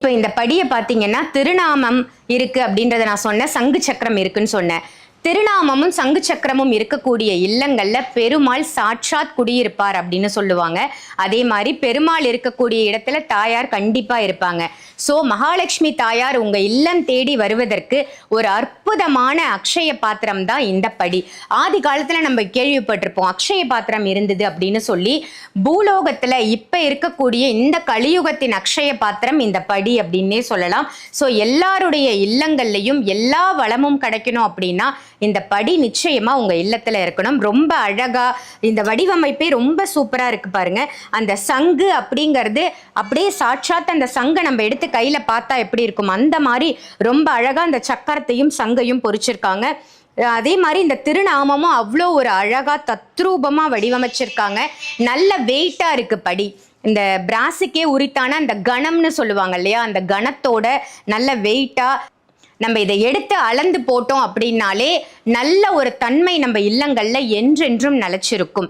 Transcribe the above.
இப்போ இந்த படியை பார்த்தீங்கன்னா திருநாமம் இருக்குது அப்படின்றத நான் சொன்னேன் சங்கு சக்கரம் இருக்குன்னு சொன்னேன். திருநாமமும் சங்கு சக்கரமும் இருக்கக்கூடிய இல்லங்கள்ல பெருமாள் சாட்சாத் குடியிருப்பார் அப்படின்னு சொல்லுவாங்க. அதே மாதிரி பெருமாள் இருக்கக்கூடிய இடத்துல தாயார் கண்டிப்பா இருப்பாங்க. ஸோ மகாலட்சுமி தாயார் உங்க இல்லம் தேடி வருவதற்கு ஒரு அற்புதமான அக்ஷய பாத்திரம் தான் இந்த படி. ஆதி காலத்துல நம்ம கேள்விப்பட்டிருப்போம் அக்ஷய பாத்திரம் இருந்தது அப்படின்னு சொல்லி பூலோகத்துல இப்ப இருக்கக்கூடிய இந்த கலியுகத்தின் அக்ஷய பாத்திரம் இந்த படி அப்படின்னே சொல்லலாம். ஸோ எல்லாருடைய இல்லங்கள்லையும் எல்லா வளமும் கிடைக்கணும் அப்படின்னா இந்த படி நிச்சயமா உங்க இல்லத்துல இருக்கணும். ரொம்ப அழகா இந்த வடிவமைப்பே ரொம்ப சூப்பரா இருக்கு பாருங்க. அந்த சங்கு அப்படிங்கிறது அப்படியே சாட்சாத் அந்த சங்கை நம்ம எடுத்து கையில பார்த்தா எப்படி இருக்கும்? அந்த மாதிரி ரொம்ப அழகா அந்த சக்கரத்தையும் சங்கையும் பொறிச்சிருக்காங்க. அதே மாதிரி இந்த திருநாமமும் அவ்வளோ ஒரு அழகா தத்ரூபமா வடிவமைச்சிருக்காங்க. நல்ல வெயிட்டா இருக்கு படி. இந்த பிராஸுக்கே உரித்தான அந்த கணம்னு சொல்லுவாங்க இல்லையா? அந்த கணத்தோட நல்ல வெயிட்டா நம்ம இதை எடுத்து அளந்து போட்டோம் அப்படின்னாலே நல்ல ஒரு தன்மை நம்ம இல்லங்களில் என்றென்றும் நிலச்சிருக்கும்.